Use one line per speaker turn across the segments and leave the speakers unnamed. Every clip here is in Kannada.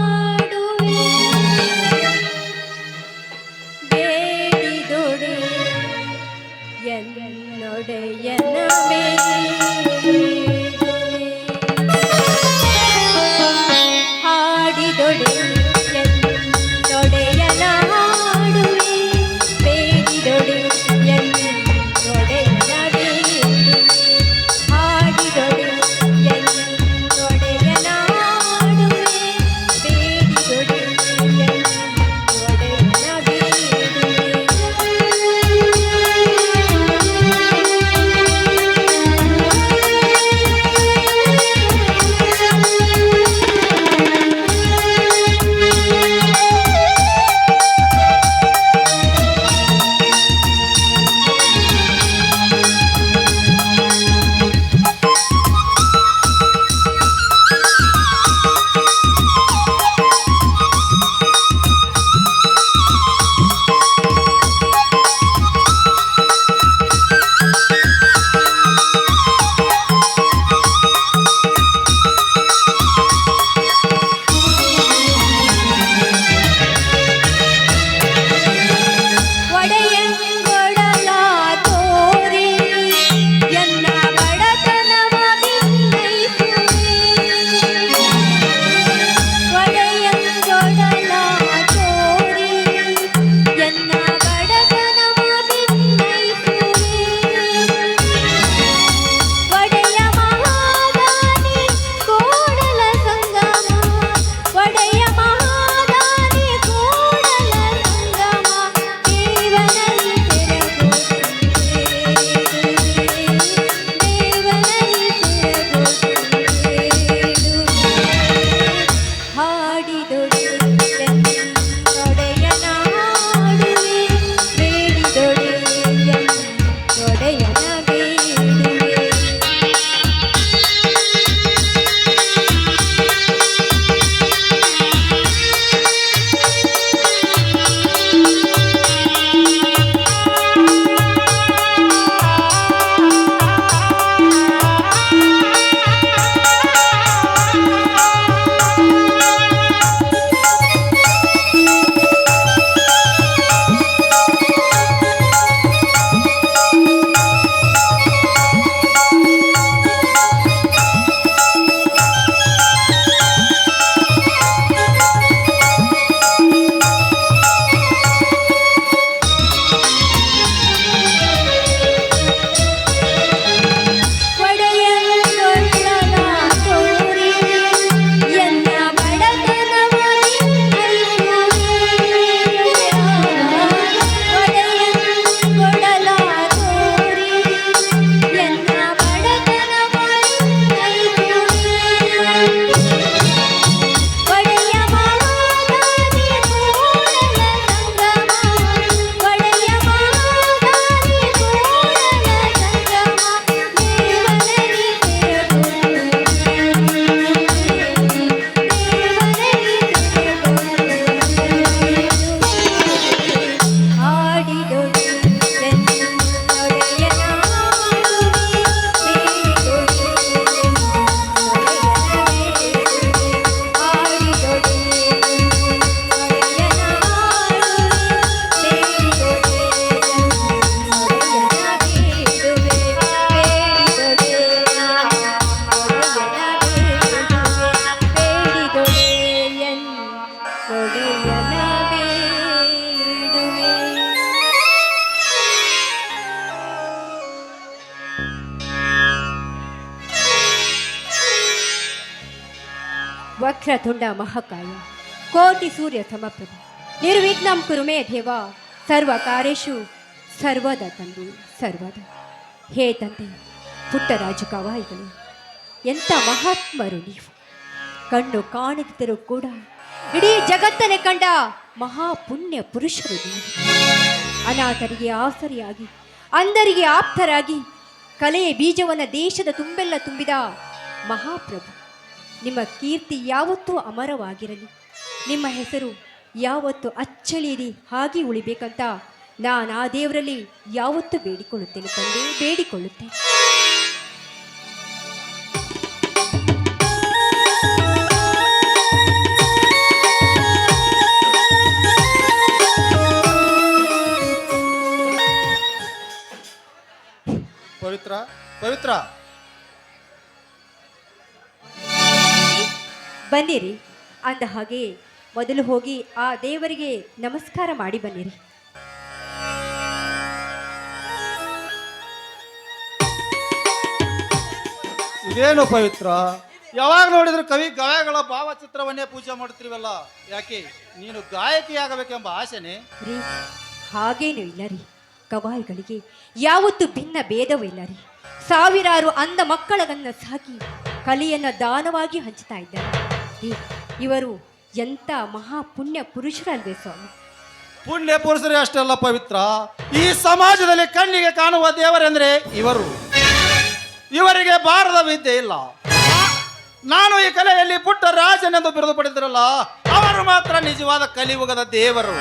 എന്നൊടയനാടുവേ എന്നൊടയനമേ ತುಂಡ ಮಹಾಕಾಯ. ಕೋಟಿ ಸೂರ್ಯ ಸಮಪ್ರಭ ನಿರ್ವಿಘ್ನಂ ಕುರುಮೇ ದೇವ ಸರ್ವ ಕಾರ್ಯೇಶು ಸರ್ವದ ತಂದೆ, ಸರ್ವದ. ಹೇ ತಂದೆ ಪುಟ್ಟರಾಜು ಕವಾಯಿಗಳು, ಎಂಥ ಮಹಾತ್ಮರು ನೀವು. ಕಣ್ಣು ಕಾಣದಿದ್ದರೂ ಕೂಡ ಇಡೀ ಜಗತ್ತನ್ನೇ ಕಂಡ ಮಹಾಪುಣ್ಯ ಪುರುಷರು ನೀವು. ಅನಾಥರಿಗೆ ಆಸರಿಯಾಗಿ ಅಂದರಿಗೆ ಆಪ್ತರಾಗಿ ಕಲೆಯ ಬೀಜವನ್ನು ದೇಶದ ತುಂಬೆಲ್ಲ ತುಂಬಿದ ಮಹಾಪ್ರಭು. ನಿಮ್ಮ ಕೀರ್ತಿ ಯಾವತ್ತೂ ಅಮರವಾಗಿರಲಿ. ನಿಮ್ಮ ಹೆಸರು ಯಾವತ್ತು ಅಚ್ಚಲಿರಿ ಹಾಗೆ ಉಳಿಬೇಕಂತ ನಾನು ಆ ದೇವರಲ್ಲಿ ಯಾವತ್ತೂ ಬೇಡಿಕೊಳ್ಳುತ್ತೇನೆ ತಂದೆ, ಬೇಡಿಕೊಳ್ಳುತ್ತೇನೆ.
ಪವಿತ್ರ ಪವಿತ್ರ.
ಬನ್ನಿರಿ. ಅಂದ ಹಾಗೆ ಮೊದಲು ಹೋಗಿ ಆ ದೇವರಿಗೆ ನಮಸ್ಕಾರ ಮಾಡಿ ಬನ್ನಿರಿ.
ಇದೇನು ಪವಿತ್ರ? ಯಾವಾಗ ನೋಡಿದ್ರು ಕವಿ ಗಾಯಗಳ ಭಾವಚಿತ್ರವನ್ನೇ ಪೂಜೆ ಮಾಡ್ತಿರ್ವಲ್ಲ ಯಾಕೆ? ನೀನು ಗಾಯಕಿಯಾಗಬೇಕೆಂಬ ಆಸೆನೆ?
ರೀ ಹಾಗೇನೂ ಇಲ್ಲ ರೀ. ಕವಾಯಿಗಳಿಗೆ ಯಾವತ್ತೂ ಭಿನ್ನ ಭೇದವಿಲ್ಲ ರೀ. ಸಾವಿರಾರು ಅಂದ ಮಕ್ಕಳನ್ನ ಸಾಕಿ ಕಲಿಯನ್ನ ದಾನವಾಗಿ ಹಂಚ್ತಾ ಇದ್ದಾರೆ. ರೀ ಇವರು ಎಂಥ ಮಹಾ ಪುಣ್ಯ ಪುರುಷರಲ್ವೇ ಸ್ವಾಮಿ?
ಪುಣ್ಯ ಪುರುಷರೇ ಅಷ್ಟೆಲ್ಲ ಪವಿತ್ರ. ಈ ಸಮಾಜದಲ್ಲಿ ಕಣ್ಣಿಗೆ ಕಾಣುವ ದೇವರೆಂದ್ರೆ ಇವರು. ಇವರಿಗೆ ಬಾರದ ವಿದ್ಯೆ ಇಲ್ಲ. ನಾನು ಈ ಕಲೆಯಲ್ಲಿ ಪುಟ್ಟ ರಾಜನೆಂದು ಬಿರುದು ಪಡೆದಿರಲ್ಲ, ಅವರು ಮಾತ್ರ ನಿಜವಾದ ಕಲಿಯುಗದ ದೇವರು.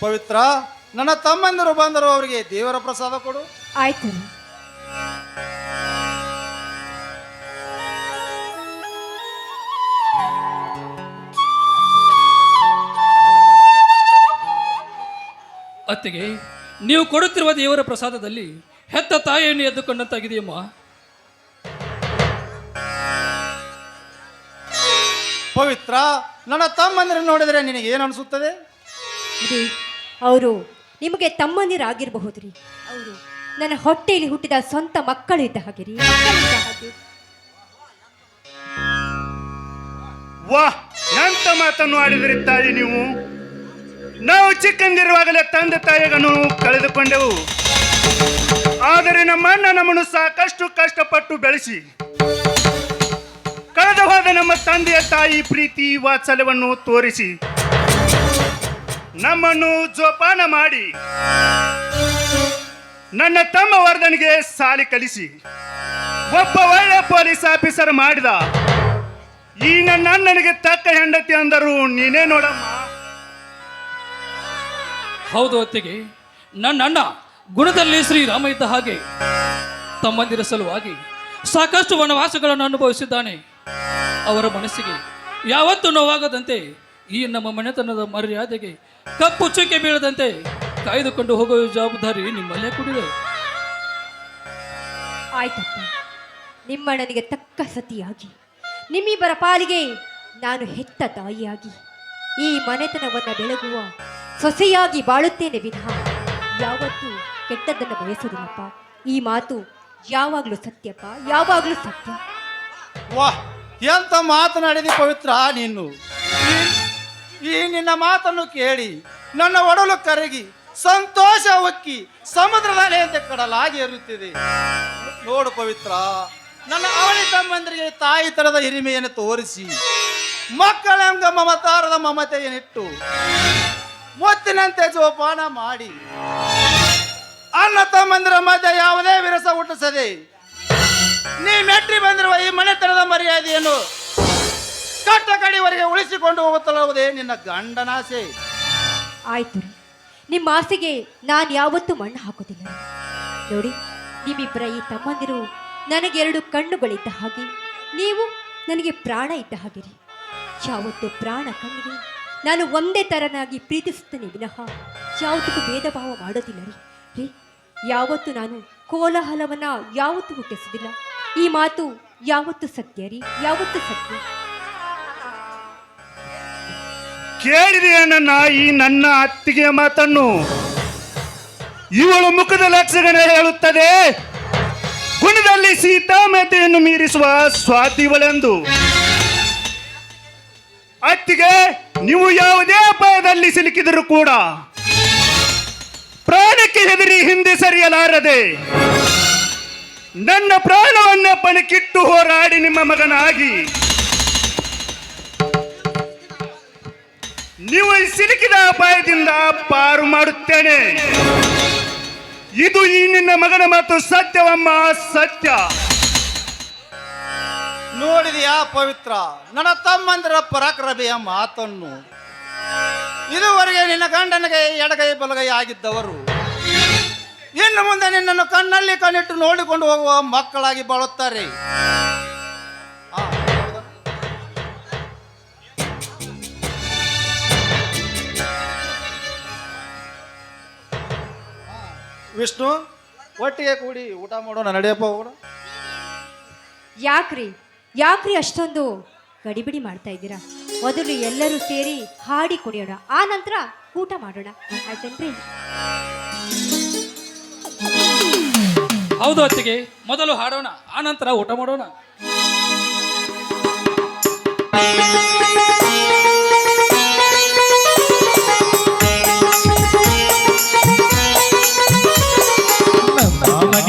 ಪವಿತ್ರ. ನನ್ನ ತಮ್ಮಂದಿರು ಬಂದರು ಅವರಿಗೆ ದೇವರ ಪ್ರಸಾದ ಕೊಡು.
ಆಯ್ತು.
ಅತ್ತಿಗೆ ನೀವು ಕೊಡುತ್ತಿರುವ ದೇವರ ಪ್ರಸಾದದಲ್ಲಿ ಹೆತ್ತ ತಾಯಿಯನ್ನು ಎದ್ದುಕೊಂಡಂತಾಗಿದೆಯಮ್ಮ?
ಪವಿತ್ರ ನನ್ನ ತಮ್ಮಂದಿರನ್ನು ನೋಡಿದರೆ ನಿನಗೆ ಏನು ಅನಿಸುತ್ತದೆ
ಅವರು ನಿಮಗೆ ತಮ್ಮಂದಿರಾಗಿರಬಹುದು ರೀ ಅವರು ನನ್ನ ಹೊಟ್ಟೆಯಲ್ಲಿ ಹುಟ್ಟಿದ ಸ್ವಂತ ಮಕ್ಕಳಿದ್ದ ಹಾಗೆ ರೀ. ಮಕ್ಕಳಿದ್ದ ಹಾಗೆ.
ವಾಹ್ ಎಂತ ಮಾತನ್ನು ಆಡಿದ್ರಿ ತಾಯಿ ನೀವು? ನಾವು ಚಿಕ್ಕಂದಿರುವಾಗಲೇ ತಂದೆ ತಾಯಿಗಳನ್ನು ಕಳೆದುಕೊಂಡೆವು. ಆದರೆ ನಮ್ಮ ಅಣ್ಣ ನಮ್ಮನ್ನು ಸಾಕಷ್ಟು ಕಷ್ಟಪಟ್ಟು ಬೆಳೆಸಿ. ಕಳೆದು ಹೋದ ನಮ್ಮ ತಂದೆಯ ತಾಯಿ ಪ್ರೀತಿ ವಾತ್ಸಲ್ಯವನ್ನು ತೋರಿಸಿ. ನಮ್ಮನ್ನು ಜೋಪಾನ ಮಾಡಿ. ನನ್ನ ತಮ್ಮ ವರ್ಧನಿಗೆ ಸಾಲಿ ಕಲಿಸಿ. ಒಬ್ಬ ಒಳ್ಳೆ ಪೊಲೀಸ್ ಆಫೀಸರ್ ಮಾಡಿದ. ಈ ನನ್ನ ಅಣ್ಣನಿಗೆ ತಕ್ಕ ಹೆಂಡತಿ ಅಂದರು ನೀನೇ ನೋಡಮ್ಮ.
ಹೌದು ಹೊತ್ತಿಗೆ ನನ್ನ ಅಣ್ಣ ಗುಣದಲ್ಲಿ ಶ್ರೀರಾಮ ಇದ್ದ ಹಾಗೆ ತಮ್ಮಂದಿರ ಸಲುವಾಗಿ ಸಾಕಷ್ಟು ವನವಾಸಗಳನ್ನು ಅನುಭವಿಸಿದ್ದಾನೆ. ಅವರ ಮನಸ್ಸಿಗೆ ಯಾವತ್ತೂ ನೋವಾಗದಂತೆ ಈ ನಮ್ಮ ಮನೆತನದ ಮರ್ಯಾದೆಗೆ ಕಪ್ಪು ಚುಕ್ಕೆ ಬೀಳದಂತೆ ಕಾಯ್ದುಕೊಂಡು ಹೋಗುವ ಜವಾಬ್ದಾರಿ ನಿಮ್ಮಲ್ಲೇ ಕೂಡಿದೆ.
ಆಯ್ತಪ್ಪ ನಿಮ್ಮಣ್ಣನಿಗೆ ತಕ್ಕ ಸತಿಯಾಗಿ ನಿಮ್ಮಿಬ್ಬರ ಪಾಲಿಗೆ ನಾನು ಹೆತ್ತ ತಾಯಿಯಾಗಿ ಈ ಮನೆತನವನ್ನು ಬೆಳಗುವ ಸೊಸೆಯಾಗಿ ಬಾಳುತ್ತೇನೆ ವಿನಃ. ಯಾವತ್ತೂ ಕೆಟ್ಟದ್ದನ್ನು ಬಯಸುವುದಿಲ್ಲಪ್ಪ ಈ ಮಾತು ಯಾವಾಗಲೂ ಸತ್ಯಪ್ಪ ಯಾವಾಗಲೂ ಸತ್ಯ.
ವಾಹ್ ಎಂತ ಮಾತನಾಡಿದಿ ಪವಿತ್ರ ನೀನು. ಈ- ನಿನ್ನ ಮಾತನ್ನು ಕೇಳಿ ನನ್ನ ಒಡಲು ಕರಗಿ ಸಂತೋಷ ಒಕ್ಕಿ ಸಮುದ್ರದ ಅಲೆಯಂತೆ ಕಡಲಾಗಿ ಇರುತ್ತಿದೆ ನೋಡು ಪವಿತ್ರ, ನನ್ನ ಅವಳಿ ತಮ್ಮಂದರಿಗೆ ತಾಯಿ ತರದ ಹಿರಿಮೆಯನ್ನು ತೋರಿಸಿ, ಮಕ್ಕಳೆಂಬ ಮಮತಾರದ ಮಮತೆಯನ್ನಿಟ್ಟು ಮುತ್ತಿನಂತೆ ಜೋಪಾನ ಮಾಡಿ, ಅನ್ನ ತಮ್ಮಂದಿರ ಮಧ್ಯೆ ಯಾವುದೇ ವಿರಸ ಹುಟ್ಟಿಸದೆ, ನೀ ಮೆಟ್ಟಿ ಬಂದಿರುವ ಈ ಮನೆತನದ ಮರ್ಯಾದೆಯನ್ನು ಕಟ್ಟ ಕಡಿವರೆಗೆ ಉಳಿಸಿಕೊಂಡು ಹೋಗುತ್ತಲ್ಲವುದೇ ನಿನ್ನ ಗಂಡನಾಸೆ
ಆಯ್ತು ರೀ. ನಿಮ್ಮ ಆಸೆಗೆ ನಾನು ಯಾವತ್ತೂ ಮಣ್ಣು ಹಾಕೋದಿಲ್ಲ. ನೋಡಿ, ನಿಮ್ಮಿಬ್ಬರ ಈ ತಮ್ಮಂದಿರು ನನಗೆರಡು ಕಣ್ಣುಗಳಿದ್ದ ಹಾಗೆ, ನೀವು ನನಗೆ ಪ್ರಾಣ ಇದ್ದ ಹಾಗೆ ರೀ. ಯಾವತ್ತು ಪ್ರಾಣ ಕಣ್ಣಿಗೆ ನಾನು ಒಂದೇ ತರನಾಗಿ ಪ್ರೀತಿಸುತ್ತೇನೆ ವಿನಃ ಯಾವತ್ತಿಗೂ ಭೇದ ಭಾವ ಮಾಡೋದಿಲ್ಲ ರೀ. ರೀ ಯಾವತ್ತು ನಾನು ಕೋಲಾಹಲವನ್ನ ಯಾವತ್ತು ಹುಟ್ಟಿಸೋದಿಲ್ಲ ಈ ಮಾತು ಯಾವತ್ತು ಸತ್ಯ ರೀ, ಯಾವತ್ತು ಸತ್ಯ.
ಕೇಳಿದೆಯ ನನ್ನ ಈ ನನ್ನ ಅತ್ತಿಗೆಯ ಮಾತನ್ನು. ಇವಳು ಮುಖದ ಲಕ್ಷಣ ಹೇಳುತ್ತದೆ. ಗುಣದಲ್ಲಿ ಸೀತಾಮತೆಯನ್ನು ಮೀರಿಸುವ ಸ್ವಾತಿವಳೆಂದು ಅತ್ತಿಗೆ, ನೀವು ಯಾವುದೇ ಅಪಾಯದಲ್ಲಿ ಸಿಲುಕಿದರೂ ಕೂಡ ಪ್ರಾಣಕ್ಕೆ ಹೆದರಿ ಹಿಂದೆ ಸರಿಯಲಾರದೆ, ನನ್ನ ಪ್ರಾಣವನ್ನ ಪಣಕ್ಕಿಟ್ಟು ಹೋರಾಡಿ ನಿಮ್ಮ ಮಗನಾಗಿ. ನೀವು ಸಿಲುಕಿದ ಅಪಾಯದಿಂದ ಪಾರು ಮಾಡುತ್ತೇನೆ. ಇದು ಈ ನಿನ್ನ ಮಗನ ಮಾತು ಸತ್ಯವಮ್ಮ? ಸತ್ಯ.
ನೋಡಿದೆಯಾ ಪವಿತ್ರ? ನನ್ನ ತಮ್ಮಂದಿರ ಪರಾಕ್ರಮೆಯ ಮಾತನ್ನು. ಇದುವರೆಗೆ ನಿನ್ನ ಗಂಡನಿಗೆ ಎಡಗೈ ಬಲಗೈ ಆಗಿದ್ದವರು, ಇನ್ನು ಮುಂದೆ ನಿನ್ನನ್ನು ಕಣ್ಣಲ್ಲಿ ಕಣ್ಣಿಟ್ಟು ನೋಡಿಕೊಂಡು ಹೋಗುವ ಮಕ್ಕಳಾಗಿ ಬಾಳುತ್ತಾರೆ. ವಿಷ್ಣು ಒಟ್ಟಿಗೆ ಕೂಡಿ ಊಟ ಮಾಡೋಣ ನಡೆಯಪ್ಪ ಹೋಗೋಣ
ಯಾಕ್ರಿ? ಯಾಕ್ರಿ ಅಷ್ಟೊಂದು ಗಡಿಬಿಡಿ ಮಾಡ್ತಾ ಇದ್ದೀರಾ? ಮೊದಲು ಎಲ್ಲರೂ ಸೇರಿ ಹಾಡಿ ಕುಡಿಯೋಣ ಆ ನಂತರ ಊಟ ಮಾಡೋಣ. ಆಯ್ತೇನ್ರಿ?
ಹೌದು ಅತ್ತಿಗೆ ಮೊದಲು ಹಾಡೋಣ ಆ ನಂತರ ಊಟ ಮಾಡೋಣ.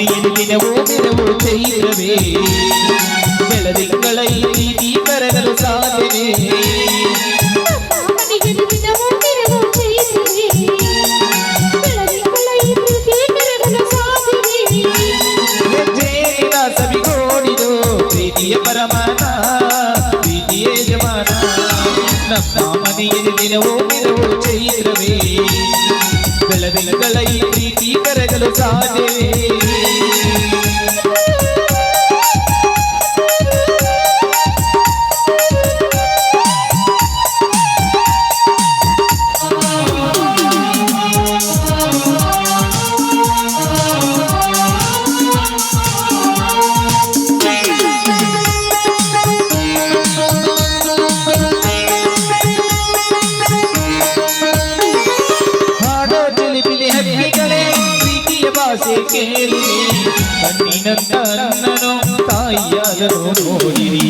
ಮನೆಯಲ್ಲಿ ದಿನವೂ ದಿನವೂ ಚೈತ್ರವೇ ಬೆಳದಿಂಗಳ ಈ ಪ್ರೀತಿ ಕರಗಲು ಸಾಧ್ಯವೇ ಹೆಜ್ಜೆಯ ಸವಿಗೋಡಿದು ಪ್ರೀತಿಯ ಪರಮಾನ ಪ್ರೀತಿಯ ಯಜಮಾನ ನಮ್ಮ ಮನೆಯಲ್ಲಿ ದಿನವೂ ದಿನವೂ ಚೈತ್ರವೇ ಬೆಳದಿಂಗಳ ಈ ಪ್ರೀತಿ ಕರಗಲು ಸಾಧ್ಯವೇ ಕಣ್ಣಿನಂತ ನನ್ನನು ತಾಯಿಯಾದನು ನೋಡಿರಿ.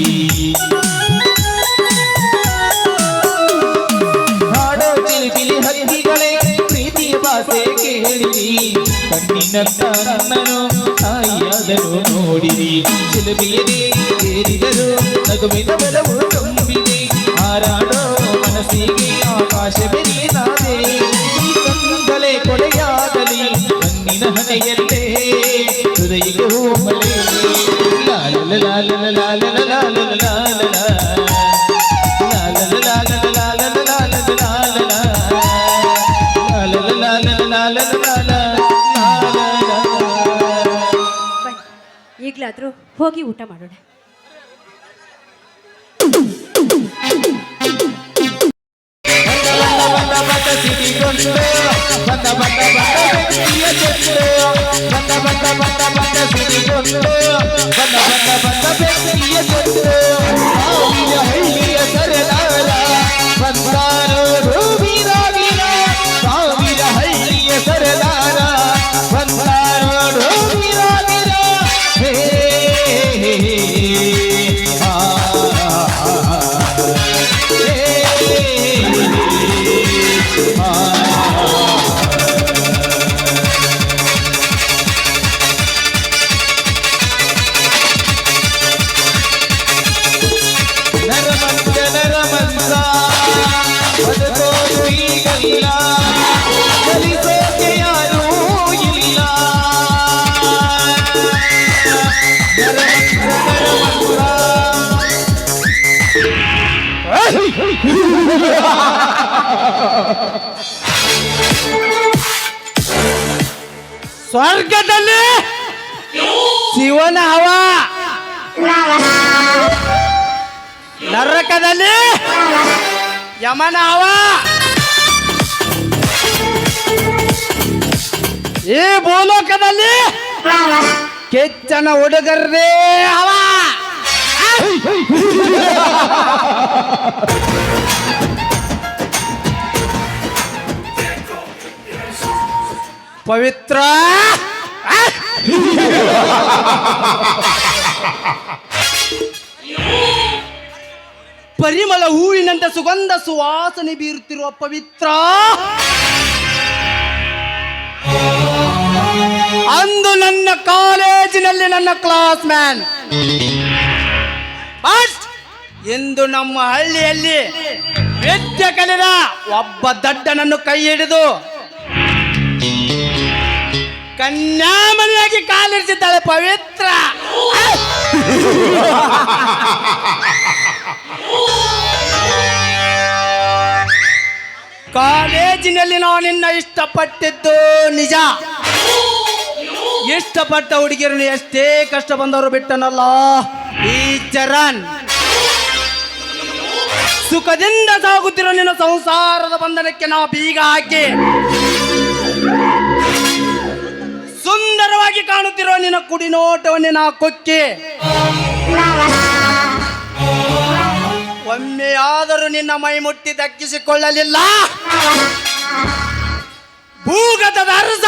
ಹಾಡೋ ಚಿಲಿಪಿಲಿ ಹಕ್ಕಿಗಳೇ ಪ್ರೀತಿಯ ಭಾಷೆ ಕೇಳಿರಿ. ಕಣ್ಣಿನ ತನ್ನನು ತಾಯಿಯಾದನು ನೋಡಿರಿ. ಚಿಲುಬಿಯದೆ ಸೇರಿದರು ನಗುವಿನ ಬಲವು ತುಂಬಿದೆ ಹಾರಾಡೋ ಮನಸ್ಸಿಗೆ ಆಕಾಶ ಬೆರಿನಾದೆ ಈ ಕಂಗಳೆ ಕೊಲೆಯಾಗಲಿ, ಕಣ್ಣಿನ ಹಣೆಯಲ್ಲೇ ಹೋಗಲೇ ಲಾಲ ಹೋಗಿ ಊಟ ಮಾಡೋಣ.
బట్ట సిటీ కొంటే బట్ట బట్ట
బట్ట చెట్టే బట్ట బట్ట బట్ట బట్ట సిటీ కొంటే బట్ట బట్ట బట్ట పెట్టియ చెట్టే హైలియ సరదాల బందారు
ಸ್ವರ್ಗದಲ್ಲಿ ಶಿವನ ಹವ. ನರಕದಲ್ಲಿ ಯಮನ ಹವ. ಈ ಭೂಲೋಕದಲ್ಲಿ ಕೆಚ್ಚನ ಹುಡುಗರದೇ ಹವ. ಪವಿತ್ರ. ಪರಿಮಳ ಹೂವಿನಂತೆ ಸುಗಂಧ ಸುವಾಸನೆ ಬೀರುತ್ತಿರುವ ಪವಿತ್ರ. ಅಂದು ನನ್ನ ಕಾಲೇಜಿನಲ್ಲಿ ನನ್ನ ಕ್ಲಾಸ್ ಮ್ಯಾನ್ ಎಂದು ನಮ್ಮ ಹಳ್ಳಿಯಲ್ಲಿ ವಿದ್ಯೆ ಕಲಿದ ಒಬ್ಬ ದಡ್ಡನನ್ನು ಕೈ ಹಿಡಿದು ಕನ್ಯಾಮಣಿಯಾಗಿ ಕಾಲಿರಿಸಿದ್ದಾಳೆ ಪವಿತ್ರ. ಕಾಲೇಜಿನಲ್ಲಿ ನಾನಿನ್ನ ಇಷ್ಟಪಟ್ಟಿದ್ದು ನಿಜ. ಇಷ್ಟಪಟ್ಟ ಹುಡುಗಿಯರನ್ನು ಎಷ್ಟೇ ಕಷ್ಟ ಬಂದವರು ಬಿಟ್ಟನಲ್ಲ, ಈ ಚರಣ್. ಸುಖದಿಂದ ಸಾಗುತ್ತಿರೋ ನಿನ್ನ ಸಂಸಾರದ ಬಂಧನಕ್ಕೆ ನಾವು ಬೀಗ ಹಾಕಿ. ಸುಂದರವಾಗಿ ಕಾಣುತ್ತಿರೋ ನಿನ್ನ ಕುಡಿನೋಟವನ್ನೇ ನಾ ಕೊಕ್ಕಿ. ಒಮ್ಮೆಯಾದರೂ ನಿನ್ನ ಮೈ ಮುಟ್ಟಿ ದಕ್ಕಿಸಿಕೊಳ್ಳಲಿಲ್ಲ. ಭೂಗತದ ಅರಸ,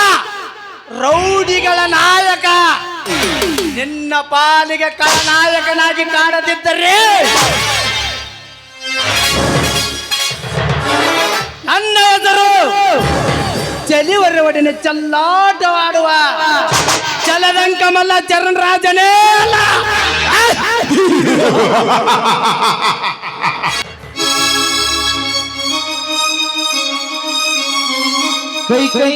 ರೌಡಿಗಳ ನಾಯಕ, ನಿನ್ನ ಪಾಲಿಗೆ ಕಳನಾಯಕನಾಗಿ ಕಾಣದಿದ್ದರೆ ನನ್ನ ಹೆಸರು చలి వర్ర వాడిని చల్లాట వాడువా చలదంకమల్ల చరణ్
రాజనే కై కై